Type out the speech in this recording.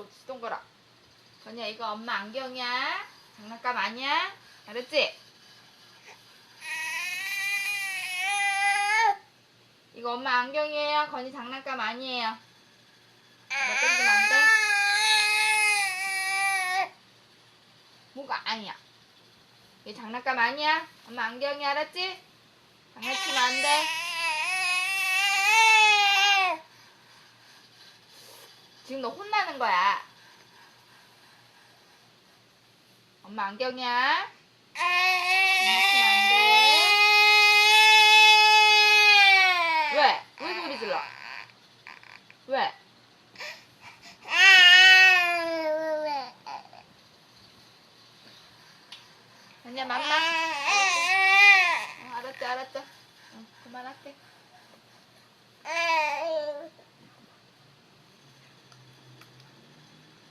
옳지 동그라 건이야 이거 엄마 안경이야? 장난감 아니야? 알았지? 이거 엄마 안경이에요? 건이 장난감 아니에요? 돼? 뭐가 아니야? 이게 장난감 아니야? 엄마 안경이 알았지? 장난치면 안돼 지금 너 혼나는 거야 엄마 안경이야 왜? 왜 소리 질러? 왜? 언니야 맘마 어, 알았지 알았지 응, 그만할게